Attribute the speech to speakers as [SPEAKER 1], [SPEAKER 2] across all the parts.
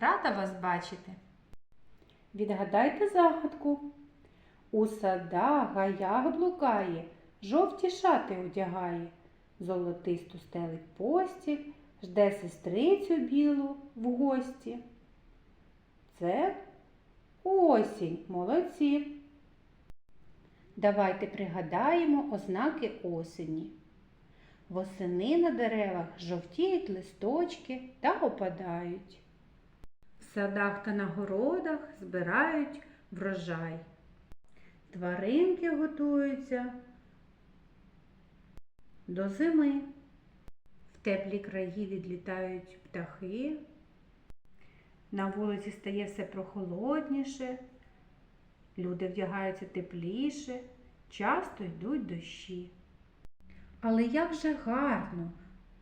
[SPEAKER 1] Рада вас бачити.
[SPEAKER 2] Відгадайте загадку. У садах гаях блукає, жовті шати одягає, золотисту стелить постіль, жде сестрицю білу в гості. Це осінь, молодці. Давайте пригадаємо ознаки осені. Восени на деревах жовтіють листочки та опадають. Садах та на городах збирають врожай. Тваринки готуються до зими. В теплі краї відлітають птахи. На вулиці стає все прохолодніше, люди вдягаються тепліше, часто йдуть дощі. Але як же гарно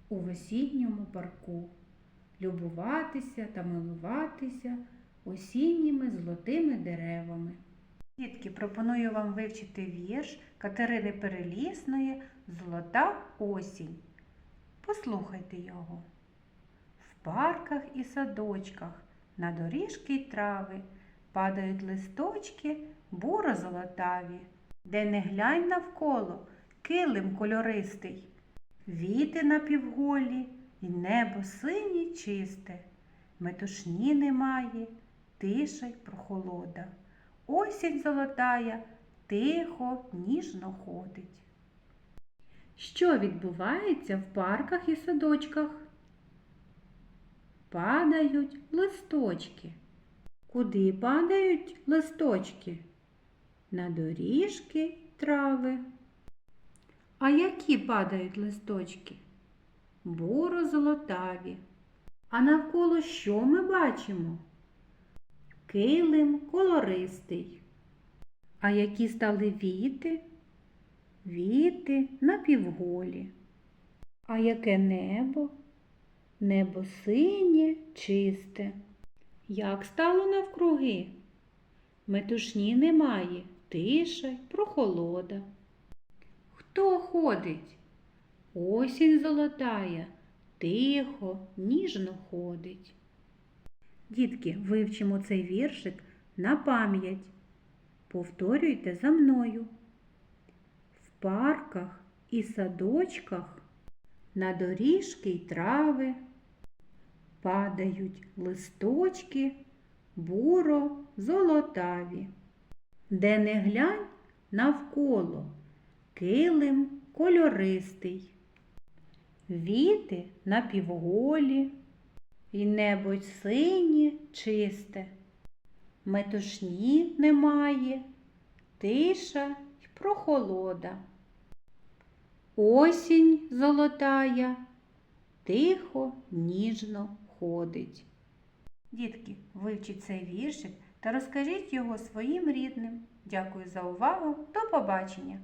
[SPEAKER 2] у весінньому парку любуватися та милуватися осінніми золотими деревами. Дітки, пропоную вам вивчити вірш Катерини Перелісної Золота осінь. Послухайте його. В парках і садочках на доріжки й трави падають листочки буро-золотаві, де не глянь навколо килим кольористий, віти напівголі і небо синє чисте, метушні немає, тиша й прохолода. Осінь золотая тихо, ніжно ходить. Що відбувається в парках і садочках? Падають листочки. Куди падають листочки? На доріжки трави. А які падають листочки? Буро-золотаві. А навколо що ми бачимо? Килим колористий. А які стали віти? Віти напівголі. А яке небо? Небо синє, чисте. Як стало навкруги? Метушні немає, тиша й прохолода. Хто ходить? Осінь золотая, тихо, ніжно ходить. Дітки, вивчимо цей віршик на пам'ять. Повторюйте за мною. В парках і садочках на доріжки й трави падають листочки буро золотаві. Де не глянь навколо килим кольористий. Віти напівголі, і небо синє чисте. Метушні немає, тиша й прохолода. Осінь золотая, тихо, ніжно ходить. Дітки, вивчіть цей віршик та розкажіть його своїм рідним. Дякую за увагу. До побачення!